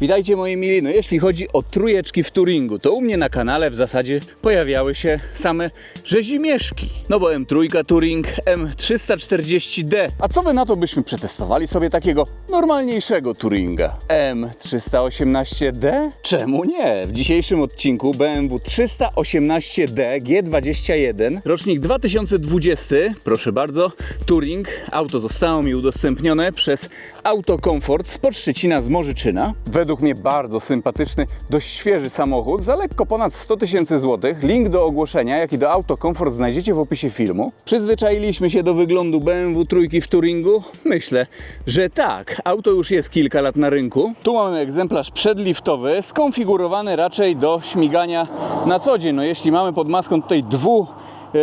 Witajcie moi mili, no jeśli chodzi o trójeczki w Turingu, to u mnie na kanale w zasadzie pojawiały się same rzezimieszki. No bo M3 Touring, M340D. A co wy na to byśmy przetestowali sobie takiego normalniejszego Touringa? M318D? Czemu nie? W dzisiejszym odcinku BMW 318D G21, rocznik 2020, proszę bardzo, Touring. Auto zostało mi udostępnione przez Autokomfort z Szczecina z Morzyczyna. Według mnie bardzo sympatyczny, dość świeży samochód za lekko ponad 100 tysięcy złotych. Link do ogłoszenia, jak i do Autokomfort znajdziecie w opisie filmu. Przyzwyczailiśmy się do wyglądu BMW trójki w Touringu? Myślę, że tak. Auto już jest kilka lat na rynku. Tu mamy egzemplarz przedliftowy, skonfigurowany raczej do śmigania na co dzień. No jeśli mamy pod maską tutaj dwu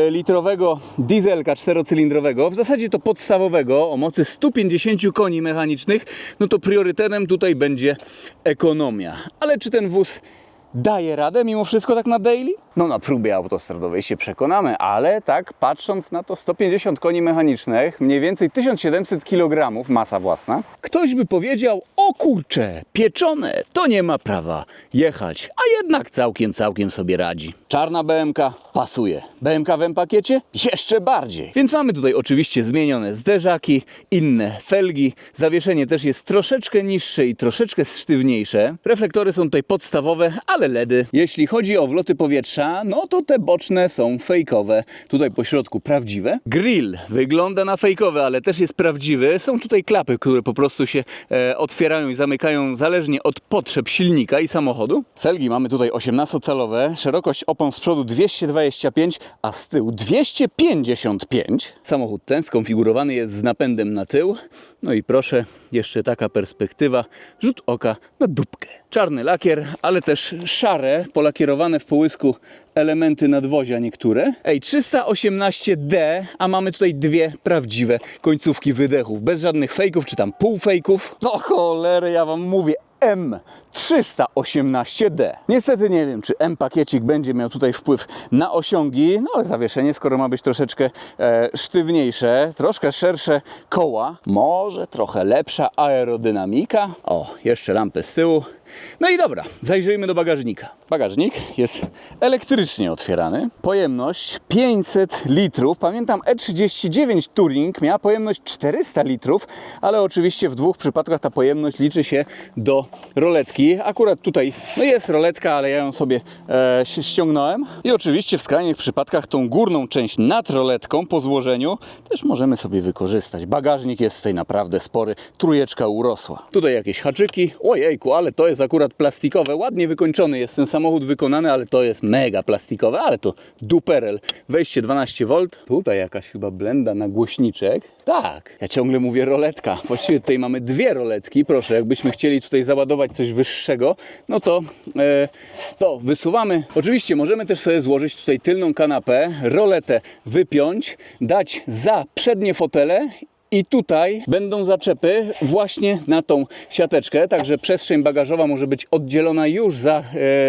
litrowego dieselka czterocylindrowego, w zasadzie to podstawowego o mocy 150 koni mechanicznych, no to priorytetem tutaj będzie ekonomia. Ale czy ten wóz daje radę mimo wszystko tak na daily? No na próbie autostradowej się przekonamy, ale tak patrząc na to 150 koni mechanicznych, mniej więcej 1700 kg masa własna, ktoś by powiedział, o kurcze, pieczone, to nie ma prawa jechać, a jednak całkiem, całkiem sobie radzi. Czarna BMK pasuje. BMK w M-pakiecie? Jeszcze bardziej. Więc mamy tutaj oczywiście zmienione zderzaki, inne felgi, zawieszenie też jest troszeczkę niższe i troszeczkę sztywniejsze. Reflektory są tutaj podstawowe, ale LEDy. Jeśli chodzi o wloty powietrza, no to te boczne są fejkowe. Tutaj po środku prawdziwe. Grill wygląda na fejkowy, ale też jest prawdziwy. Są tutaj klapy, które po prostu się e, otwierają i zamykają zależnie od potrzeb silnika i samochodu. Felgi mamy tutaj 18-calowe, szerokość opon z przodu 225, a z tyłu 255. Samochód ten skonfigurowany jest z napędem na tył. No i proszę, jeszcze taka perspektywa, rzut oka na dupkę. Czarny lakier, ale też szare, polakierowane w połysku elementy nadwozia niektóre. Ej, 318D, a mamy tutaj dwie prawdziwe końcówki wydechów, bez żadnych fejków czy tam półfejków. No cholery, ja wam mówię, M318D. Niestety nie wiem, czy M-pakiecik będzie miał tutaj wpływ na osiągi, no ale zawieszenie, skoro ma być troszeczkę e, sztywniejsze, troszkę szersze koła, może trochę lepsza aerodynamika. O, jeszcze lampę z tyłu. No i dobra, zajrzyjmy do bagażnika. Bagażnik jest elektrycznie otwierany. Pojemność 500 litrów. Pamiętam E39 Touring miała pojemność 400 litrów, ale oczywiście w dwóch przypadkach ta pojemność liczy się do roletki. Akurat tutaj no jest roletka, ale ja ją sobie e, ściągnąłem. I oczywiście w skrajnych przypadkach tą górną część nad roletką po złożeniu też możemy sobie wykorzystać. Bagażnik jest tutaj naprawdę spory. Trójeczka urosła. Tutaj jakieś haczyki. Ojejku, ale to jest akurat plastikowe. Ładnie wykończony jest ten samochód wykonany, ale to jest mega plastikowe, ale to duperel. Wejście 12V. Tutaj jakaś chyba blenda na głośniczek. Tak, ja ciągle mówię roletka. Właściwie tutaj mamy dwie roletki. Proszę, jakbyśmy chcieli tutaj załadować coś wyższego, no to e, to wysuwamy. Oczywiście możemy też sobie złożyć tutaj tylną kanapę, roletę wypiąć, dać za przednie fotele i tutaj będą zaczepy właśnie na tą siateczkę, także przestrzeń bagażowa może być oddzielona już za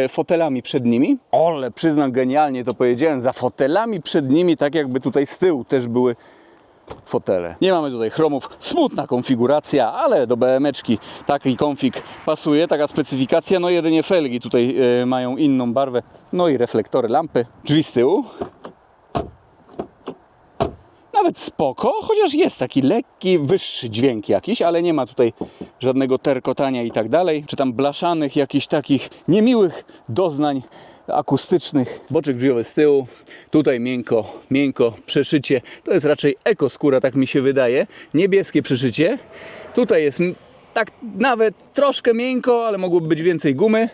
e, fotelami przednimi. Ole, przyznam, genialnie to powiedziałem, za fotelami przednimi, tak jakby tutaj z tyłu też były fotele. Nie mamy tutaj chromów, smutna konfiguracja, ale do BM-eczki taki konfig pasuje, taka specyfikacja, no jedynie felgi tutaj e, mają inną barwę, no i reflektory lampy, drzwi z tyłu, nawet spoko, chociaż jest taki lekki, wyższy dźwięk jakiś, ale nie ma tutaj żadnego terkotania i tak dalej, czy tam blaszanych, jakichś takich niemiłych doznań akustycznych. Boczek drzwiowy z tyłu, tutaj miękko, miękko przeszycie, to jest raczej ekoskóra, tak mi się wydaje, niebieskie przeszycie. Tutaj jest tak nawet troszkę miękko, ale mogłoby być więcej gumy.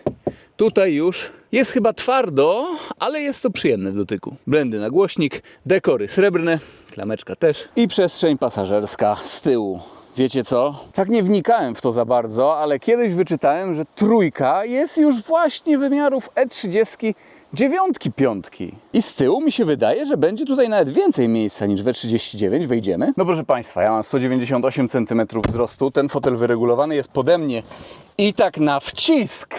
Tutaj już jest chyba twardo, ale jest to przyjemne w dotyku. Blendy na głośnik, dekory srebrne, klameczka też i przestrzeń pasażerska z tyłu. Wiecie co? Tak nie wnikałem w to za bardzo, ale kiedyś wyczytałem, że trójka jest już właśnie wymiarów E E30 dziewiątki, piątki. I z tyłu mi się wydaje, że będzie tutaj nawet więcej miejsca niż w E39. Wejdziemy. No proszę Państwa, ja mam 198 cm wzrostu. Ten fotel wyregulowany jest pode mnie. I tak na wcisk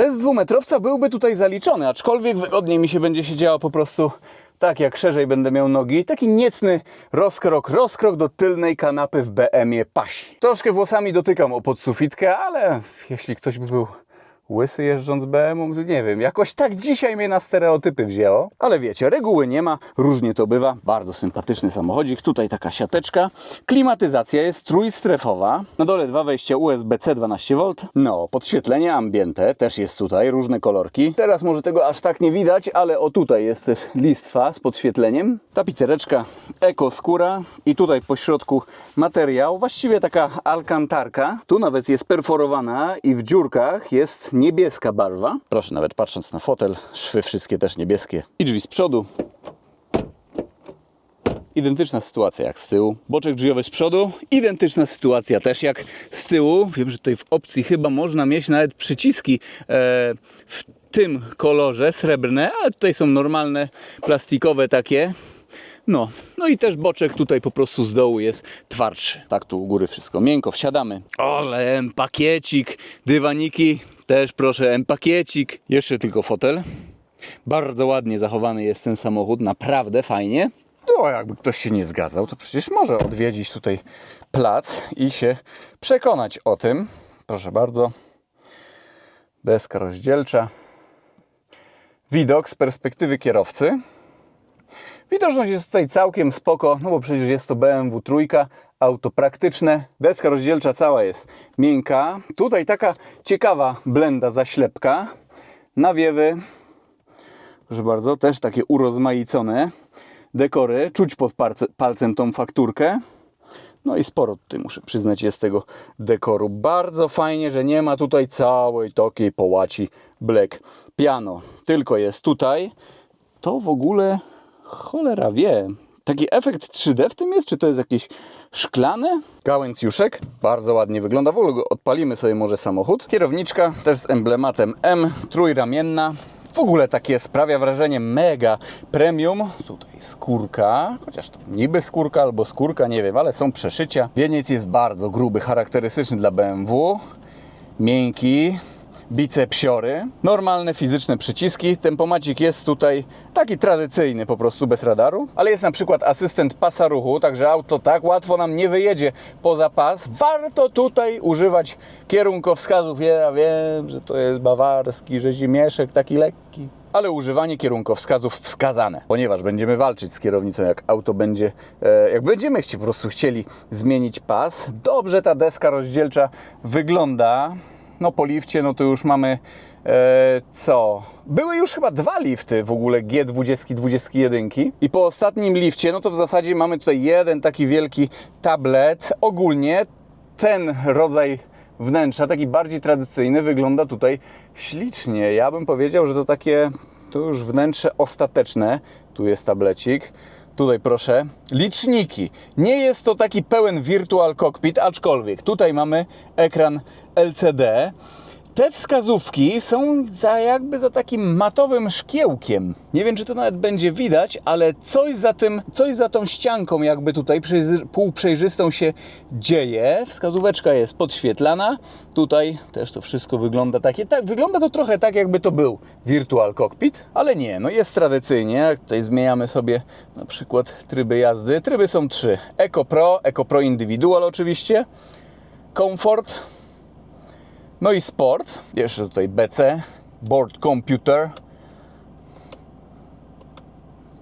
Test dwumetrowca byłby tutaj zaliczony, aczkolwiek wygodniej mi się będzie siedziało po prostu Tak jak szerzej będę miał nogi, taki niecny rozkrok, rozkrok do tylnej kanapy w BM-ie pasi. Troszkę włosami dotykam o podsufitkę, ale jeśli ktoś by był łysy jeżdżąc to nie wiem, jakoś tak dzisiaj mnie na stereotypy wzięło. Ale wiecie, reguły nie ma, różnie to bywa. Bardzo sympatyczny samochodzik, tutaj taka siateczka. Klimatyzacja jest trójstrefowa. Na dole dwa wejścia USB-C 12V. No, podświetlenie ambiente też jest tutaj, różne kolorki. Teraz może tego aż tak nie widać, ale o tutaj jest też listwa z podświetleniem. Tapicereczka Eco Skóra i tutaj po środku materiał, właściwie taka alkantarka. Tu nawet jest perforowana i w dziurkach jest niebieska barwa. Proszę, nawet patrząc na fotel, szwy wszystkie też niebieskie. I drzwi z przodu. Identyczna sytuacja jak z tyłu. Boczek drzwiowy z przodu. Identyczna sytuacja też jak z tyłu. Wiem, że tutaj w opcji chyba można mieć nawet przyciski e, w tym kolorze srebrne, ale tutaj są normalne, plastikowe takie. No, no i też boczek tutaj po prostu z dołu jest twardszy. Tak tu u góry wszystko miękko, wsiadamy. Ale M-pakiecik, dywaniki, też proszę M-pakiecik. Jeszcze tylko fotel. Bardzo ładnie zachowany jest ten samochód, naprawdę fajnie. No, jakby ktoś się nie zgadzał, to przecież może odwiedzić tutaj plac i się przekonać o tym. Proszę bardzo. Deska rozdzielcza. Widok z perspektywy kierowcy. Widoczność jest tutaj całkiem spoko, no bo przecież jest to BMW trójka, auto praktyczne. Deska rozdzielcza cała jest miękka. Tutaj taka ciekawa blenda zaślepka. Nawiewy, proszę bardzo, też takie urozmaicone dekory. Czuć pod palce, palcem tą fakturkę. No i sporo tutaj muszę przyznać jest tego dekoru. Bardzo fajnie, że nie ma tutaj całej takiej połaci black piano. Tylko jest tutaj. To w ogóle cholera wie. Taki efekt 3D w tym jest? Czy to jest jakieś szklane? Gałęziuszek. Bardzo ładnie wygląda. W ogóle odpalimy sobie może samochód. Kierowniczka też z emblematem M. Trójramienna. W ogóle takie sprawia wrażenie mega premium. Tutaj skórka, chociaż to niby skórka albo skórka, nie wiem, ale są przeszycia. Wieniec jest bardzo gruby, charakterystyczny dla BMW. Miękki, bicepsiory, normalne fizyczne przyciski. Tempomacik jest tutaj taki tradycyjny, po prostu bez radaru, ale jest na przykład asystent pasa ruchu, także auto tak łatwo nam nie wyjedzie poza pas. Warto tutaj używać kierunkowskazów. Ja wiem, że to jest bawarski rzezimieszek, taki lekki. Ale używanie kierunkowskazów wskazane, ponieważ będziemy walczyć z kierownicą, jak auto będzie, e, jak będziemy chci, po prostu chcieli zmienić pas. Dobrze ta deska rozdzielcza wygląda. No po lifcie, no to już mamy e, co? Były już chyba dwa lifty w ogóle G20, 21 i po ostatnim lifcie, no to w zasadzie mamy tutaj jeden taki wielki tablet. Ogólnie ten rodzaj wnętrza, taki bardziej tradycyjny, wygląda tutaj ślicznie. Ja bym powiedział, że to takie to już wnętrze ostateczne. Tu jest tablecik. Tutaj proszę, liczniki. Nie jest to taki pełen virtual cockpit, aczkolwiek tutaj mamy ekran LCD. Te wskazówki są za jakby za takim matowym szkiełkiem. Nie wiem, czy to nawet będzie widać, ale coś za tym, coś za tą ścianką jakby tutaj przejrzy- półprzejrzystą się dzieje. Wskazóweczka jest podświetlana. Tutaj też to wszystko wygląda takie, tak, wygląda to trochę tak jakby to był Virtual Cockpit, ale nie, no jest tradycyjnie. Tutaj zmieniamy sobie na przykład tryby jazdy. Tryby są trzy. Eco Pro, Eco Pro Individual oczywiście, Comfort, no i sport. Jeszcze tutaj BC, Board Computer.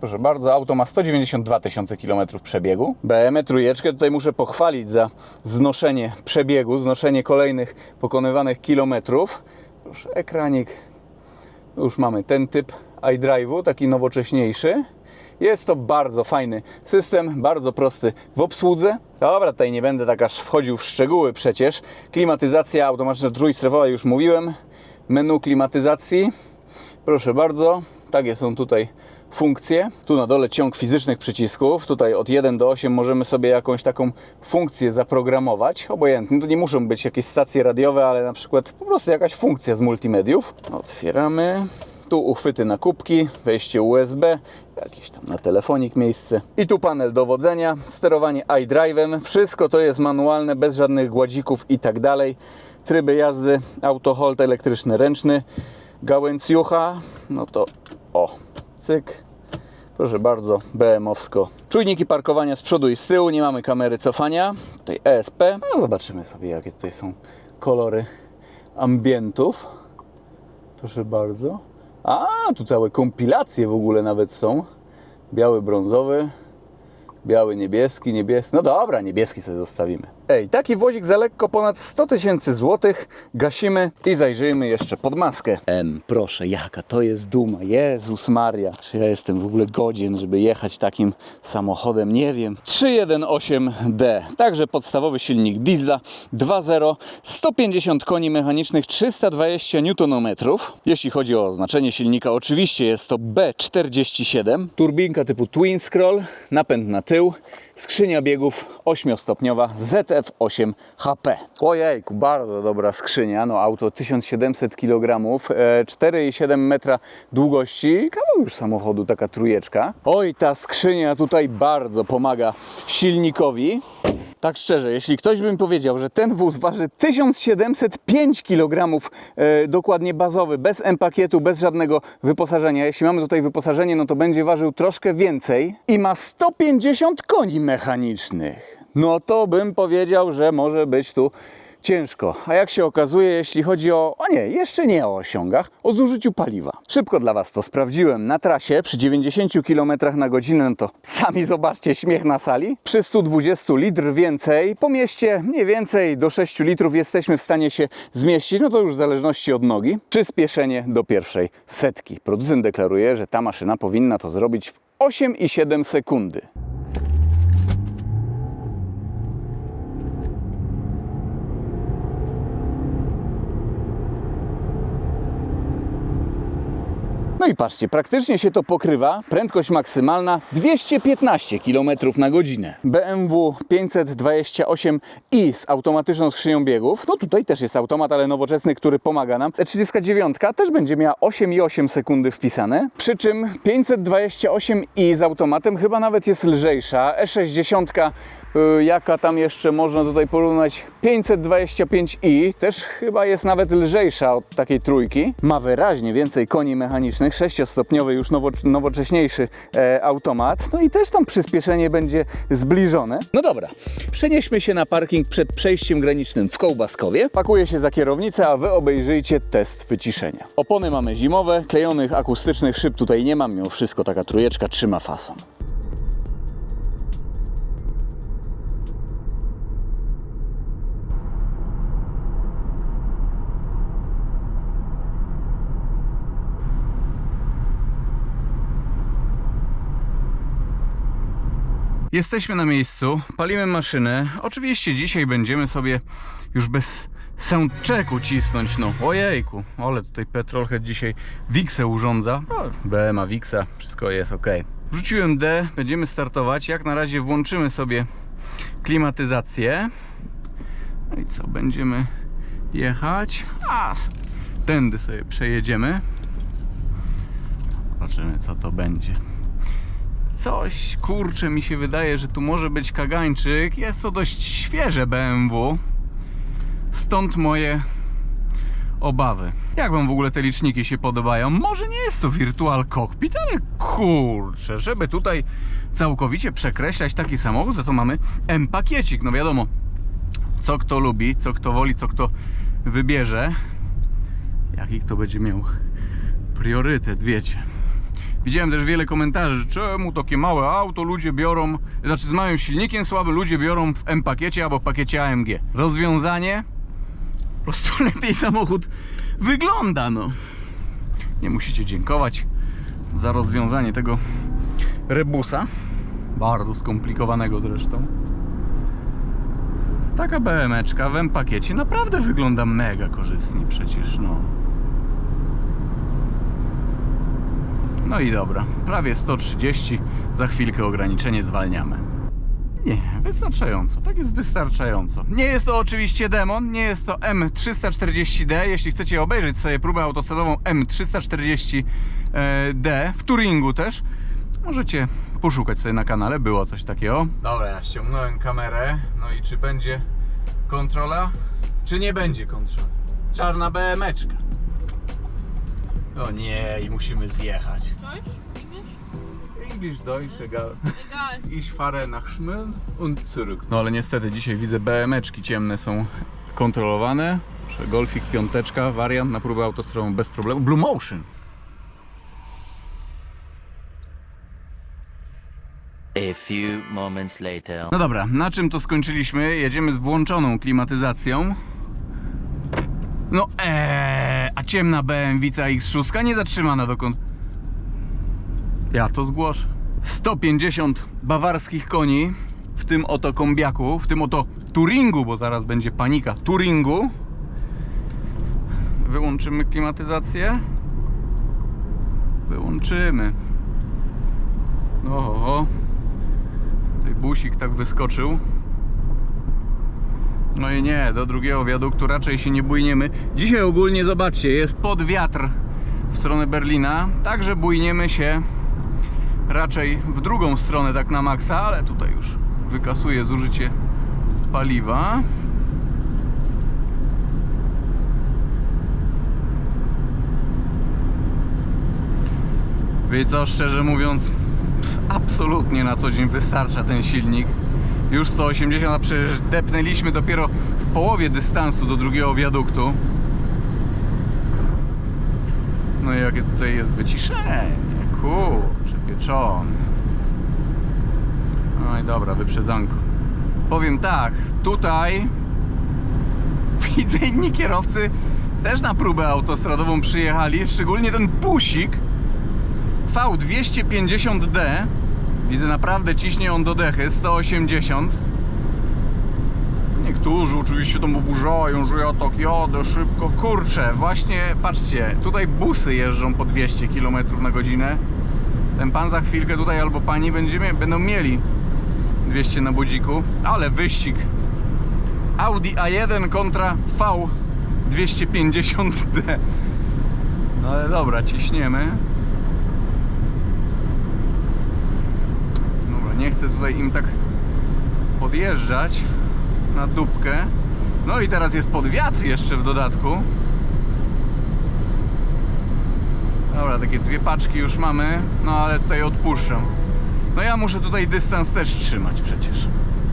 Proszę bardzo, auto ma 192 tysiące km przebiegu. BMW trójeczkę tutaj muszę pochwalić za znoszenie przebiegu, znoszenie kolejnych pokonywanych kilometrów. Proszę, ekranik. Już mamy ten typ iDrive'u, taki nowocześniejszy. Jest to bardzo fajny system, bardzo prosty w obsłudze. Dobra, tutaj nie będę tak aż wchodził w szczegóły przecież. Klimatyzacja automatyczna trójstrefowa, już mówiłem. Menu klimatyzacji. Proszę bardzo, takie są tutaj funkcje. Tu na dole ciąg fizycznych przycisków. Tutaj od 1 do 8 możemy sobie jakąś taką funkcję zaprogramować. Obojętnie, to nie muszą być jakieś stacje radiowe, ale na przykład po prostu jakaś funkcja z multimediów. Otwieramy. Tu uchwyty na kubki, wejście USB, jakieś tam na telefonik miejsce. I tu panel dowodzenia, sterowanie iDrive'em. Wszystko to jest manualne, bez żadnych gładzików i tak dalej. Tryby jazdy, auto hold elektryczny, ręczny, gałęź jucha, no to o, cyk. Proszę bardzo, BM-owsko. Czujniki parkowania z przodu i z tyłu, nie mamy kamery cofania. Tutaj ESP. No zobaczymy sobie, jakie tutaj są kolory ambientów. Proszę bardzo. A, tu całe kompilacje w ogóle nawet są. Biały, brązowy, biały, niebieski, niebieski. No dobra, niebieski sobie zostawimy. Ej, taki wozik za lekko ponad 100 tysięcy złotych. Gasimy i zajrzyjmy jeszcze pod maskę. M, proszę, jaka to jest duma. Jezus Maria. Czy ja jestem w ogóle godzien, żeby jechać takim samochodem? Nie wiem. 318D. Także podstawowy silnik diesla 2.0, 150 koni mechanicznych, 320 Nm. Jeśli chodzi o oznaczenie silnika, oczywiście jest to B47. Turbinka typu Twin Scroll, napęd na tył. Skrzynia biegów 8-stopniowa ZF8 HP. Ojejku, bardzo dobra skrzynia. No auto 1700 kg, e, 4,7 metra długości. Kawał już samochodu, taka trójeczka. Oj, ta skrzynia tutaj bardzo pomaga silnikowi. Tak szczerze, jeśli ktoś by mi powiedział, że ten wóz waży 1705 kg, e, dokładnie bazowy, bez M-pakietu, bez żadnego wyposażenia. Jeśli mamy tutaj wyposażenie, no to będzie ważył troszkę więcej i ma 150 koni mechanicznych. No to bym powiedział, że może być tu ciężko. A jak się okazuje, jeśli chodzi o, o nie, jeszcze nie o osiągach, o zużyciu paliwa. Szybko dla Was to sprawdziłem. Na trasie przy 90 km na godzinę, to sami zobaczcie, śmiech na sali. Przy 120 litr więcej, po mieście mniej więcej do 6 litrów jesteśmy w stanie się zmieścić, no to już w zależności od nogi. Przyspieszenie do pierwszej setki. Producent deklaruje, że ta maszyna powinna to zrobić w 8,7 sekundy. I patrzcie, praktycznie się to pokrywa. Prędkość maksymalna 215 km na godzinę. BMW 528i z automatyczną skrzynią biegów. No tutaj też jest automat, ale nowoczesny, który pomaga nam. E39 też będzie miała 8,8 sekundy wpisane. Przy czym 528i z automatem chyba nawet jest lżejsza. E60 y, jaka tam jeszcze można tutaj porównać? 525i też chyba jest nawet lżejsza od takiej trójki. Ma wyraźnie więcej koni mechanicznych 6-stopniowy już nowo, nowocześniejszy e, automat. No i też tam przyspieszenie będzie zbliżone. No dobra, przenieśmy się na parking przed przejściem granicznym w Kołbaskowie. Pakuję się za kierownicę, a wy obejrzyjcie test wyciszenia. Opony mamy zimowe, klejonych akustycznych szyb tutaj nie mam mimo wszystko taka trójeczka trzyma fason Jesteśmy na miejscu, palimy maszynę. Oczywiście dzisiaj będziemy sobie już bez soundchecku cisnąć. No, ojejku, ale tutaj Petrolhead dzisiaj Wixę urządza. No, BMA Wixa, wszystko jest ok. Wrzuciłem D, będziemy startować. Jak na razie włączymy sobie klimatyzację. No i co, będziemy jechać. A, tędy sobie przejedziemy. Zobaczymy co to będzie. Coś, kurczę, mi się wydaje, że tu może być kagańczyk. Jest to dość świeże BMW. Stąd moje obawy. Jak wam w ogóle te liczniki się podobają? Może nie jest to Virtual Cockpit, ale kurczę, żeby tutaj całkowicie przekreślać taki samochód, za to mamy M-pakiecik. No wiadomo, co kto lubi, co kto woli, co kto wybierze. Jaki kto będzie miał priorytet, wiecie. Widziałem też wiele komentarzy, czemu takie małe auto ludzie biorą, znaczy z małym silnikiem słabym ludzie biorą w M-pakiecie albo w pakiecie AMG. Rozwiązanie? Po prostu lepiej samochód wygląda, no. Nie musicie dziękować za rozwiązanie tego rebusa. Bardzo skomplikowanego zresztą. Taka BM-eczka w M-pakiecie naprawdę wygląda mega korzystnie przecież, no. No i dobra, prawie 130, za chwilkę ograniczenie zwalniamy. Nie, wystarczająco, tak jest wystarczająco. Nie jest to oczywiście demon, nie jest to M340D. Jeśli chcecie obejrzeć sobie próbę autocelową M340D w Turingu też, możecie poszukać sobie na kanale, było coś takiego. Dobra, ja ściągnąłem kamerę, no i czy będzie kontrola, czy nie będzie kontrola? Czarna BM-eczka. O nie, i musimy zjechać. Coś? Widzisz? English, Deutsch, egal. Egal. Ich fahre nach Schmölln und zurück. No ale niestety dzisiaj widzę BMeczki ciemne są kontrolowane. Że Golfik piąteczka, wariant na próbę autostradową bez problemu. Blue Motion. A few moments later. No dobra, na czym to skończyliśmy? Jedziemy z włączoną klimatyzacją. No eee, ciemna BMW X6 nie zatrzymana dokąd. Ja to zgłoszę. 150 bawarskich koni w tym oto kombiaku, w tym oto Turingu, bo zaraz będzie panika. Turingu. Wyłączymy klimatyzację. Wyłączymy. Oho. Tutaj busik tak wyskoczył. No i nie, do drugiego wiaduktu raczej się nie bójniemy. Dzisiaj ogólnie zobaczcie, jest pod wiatr w stronę Berlina, także bójniemy się raczej w drugą stronę tak na maksa, ale tutaj już wykasuje zużycie paliwa. Wie co, szczerze mówiąc, absolutnie na co dzień wystarcza ten silnik. Już 180, a przecież depnęliśmy dopiero w połowie dystansu do drugiego wiaduktu. No i jakie tutaj jest wyciszenie. Kurczę, pieczony. No i dobra, wyprzedzanko. Powiem tak, tutaj widzę inni kierowcy też na próbę autostradową przyjechali, szczególnie ten busik V250D Widzę naprawdę ciśnie on do dechy 180 Niektórzy oczywiście tam oburzają, że ja tak jadę szybko. Kurczę, właśnie patrzcie Tutaj busy jeżdżą po 200 km na godzinę. Ten pan za chwilkę tutaj albo pani będzie, będą mieli 200 na budziku Ale wyścig. Audi A1 kontra V250D No ale dobra, ciśniemy Dobra, nie chcę tutaj im tak podjeżdżać na dupkę. No i teraz jest pod wiatr jeszcze w dodatku. Dobra, takie dwie paczki już mamy, no ale tutaj odpuszczam. No ja muszę tutaj dystans też trzymać przecież.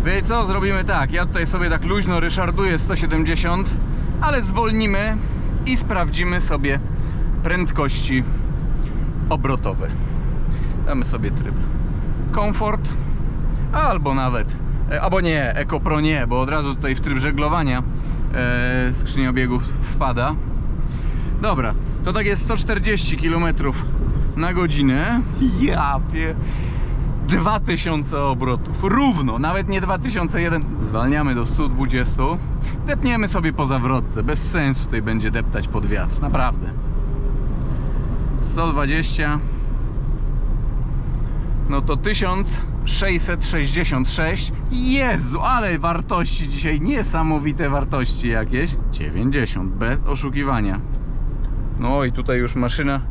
Wie co, zrobimy tak, ja tutaj sobie tak luźno ryszarduję 170, ale zwolnimy i sprawdzimy sobie prędkości obrotowe. Damy sobie tryb komfort, albo nawet, e, albo nie, EcoPro nie, bo od razu tutaj w tryb żeglowania e, skrzynia biegów wpada. Dobra, to tak jest 140 km na godzinę. Ja pie... 2000 obrotów, równo, nawet nie 2001. Zwalniamy do 120. Depniemy sobie po zawrotce, bez sensu tutaj będzie deptać pod wiatr, naprawdę. 120 no to 1666. Jezu, ale wartości dzisiaj, niesamowite wartości jakieś. 90, bez oszukiwania. No i tutaj już maszyna.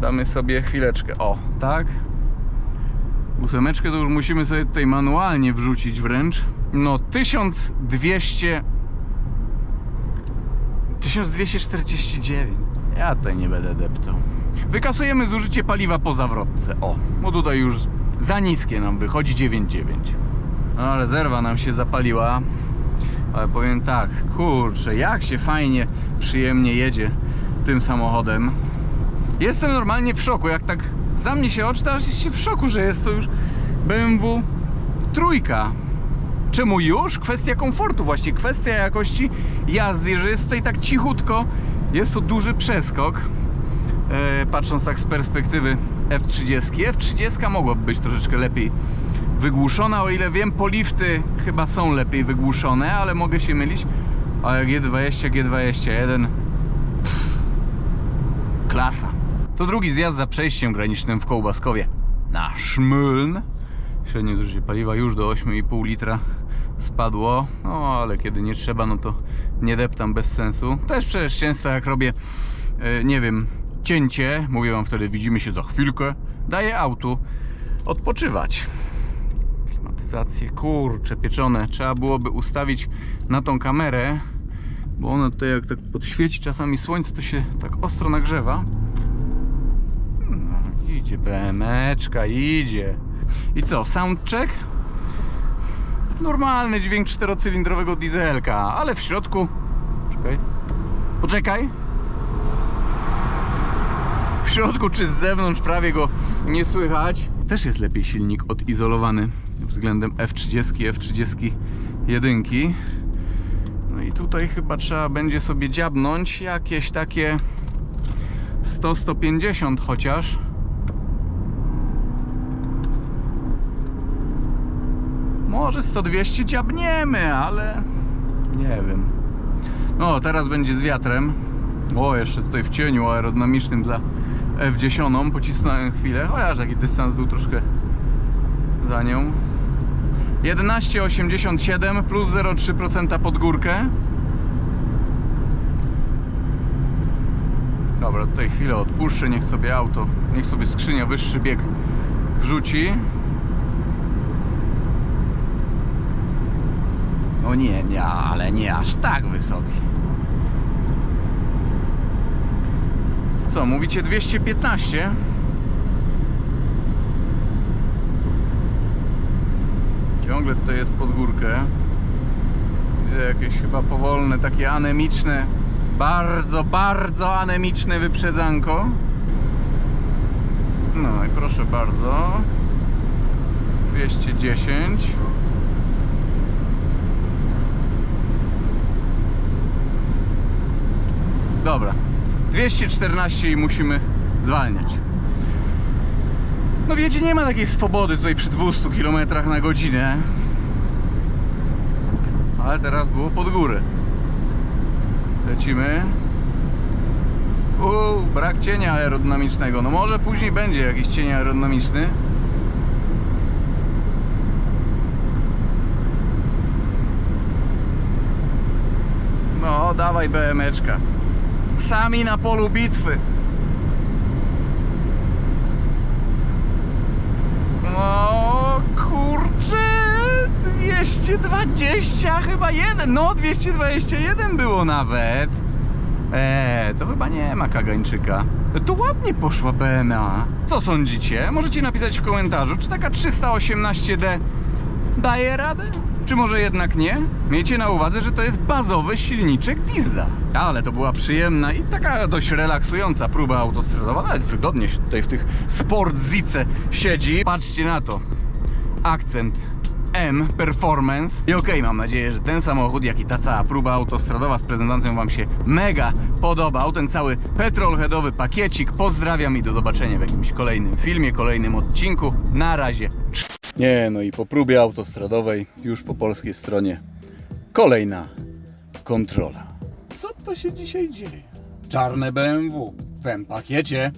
Damy sobie chwileczkę. O, tak. Ósemeczkę to już musimy sobie tutaj manualnie wrzucić wręcz. No 1200 1249. Ja tutaj nie będę deptał. Wykasujemy zużycie paliwa po zawrotce. O, bo tutaj już za niskie nam wychodzi 9,9. No, rezerwa nam się zapaliła. Ale powiem tak, kurczę, jak się fajnie, przyjemnie jedzie tym samochodem. Jestem normalnie w szoku, jak tak za mnie się oczy, to aż się w szoku, że jest to już BMW trójka. Czemu już? Kwestia komfortu właśnie, kwestia jakości jazdy, że jest tutaj tak cichutko, jest to duży przeskok. E, patrząc tak z perspektywy F30. F30 mogłaby być troszeczkę lepiej wygłuszona, o ile wiem, polifty chyba są lepiej wygłuszone, ale mogę się mylić. Ale G20, G21 pff, klasa. To drugi zjazd za przejściem granicznym w Kołbaskowie na Szmyln. Średnie zużycie paliwa już do 8,5 litra spadło, no ale kiedy nie trzeba, no to nie deptam bez sensu. Też przecież często jak robię, e, nie wiem, cięcie, mówię wam wtedy, widzimy się za chwilkę, daję autu odpoczywać. Klimatyzację, kurcze, pieczone. Trzeba byłoby ustawić na tą kamerę, bo ona tutaj jak tak podświeci czasami słońce, to się tak ostro nagrzewa. No, idzie idzie BMeczka, idzie. I co, soundcheck? Normalny dźwięk czterocylindrowego dieselka, ale w środku... Czekaj. Poczekaj. Środku czy z zewnątrz prawie go nie słychać. Też jest lepiej silnik odizolowany względem F30, F31. No i tutaj chyba trzeba będzie sobie dziabnąć jakieś takie 100-150 chociaż. Może 100-200 dziabniemy, ale nie wiem. No, teraz będzie z wiatrem. O, jeszcze tutaj w cieniu aerodynamicznym za F10 pocisnąłem chwilę, chociaż taki dystans był troszkę za nią. 11,87 plus 0,3% pod górkę. Dobra, tutaj chwilę odpuszczę, niech sobie auto, niech sobie skrzynia wyższy bieg wrzuci. O nie, nie, ale nie aż tak wysoki. Co, mówicie 215? Ciągle tutaj jest pod górkę. Widzę jakieś chyba powolne, takie anemiczne, bardzo, bardzo anemiczne wyprzedzanko. No i proszę bardzo. 210. Dobra. 214 i musimy zwalniać. No wiecie, nie ma takiej swobody tutaj przy 200 km na godzinę. Ale teraz było pod górę. Lecimy. Uuu, brak cienia aerodynamicznego. No może później będzie jakiś cień aerodynamiczny. No, dawaj BMeczka. Sami na polu bitwy. O kurczę 220 chyba jeden No 221 było nawet Eee, to chyba nie ma kagańczyka To ładnie poszła BMA Co sądzicie? Możecie napisać w komentarzu Czy taka 318D daje radę? Czy może jednak nie? Miejcie na uwadze, że to jest bazowy silniczek diesla. Ale to była przyjemna i taka dość relaksująca próba autostradowa. Nawet wygodnie się tutaj w tych sportzice siedzi. Patrzcie na to. Akcent M Performance. I okej, mam nadzieję, że ten samochód, jak i ta cała próba autostradowa z prezentacją Wam się mega podobał. Ten cały petrolheadowy pakiecik. Pozdrawiam i do zobaczenia w jakimś kolejnym filmie, kolejnym odcinku. Na razie. Nie, no i po próbie autostradowej, już po polskiej stronie, kolejna kontrola. Co to się dzisiaj dzieje? Czarne BMW w M pakiecie.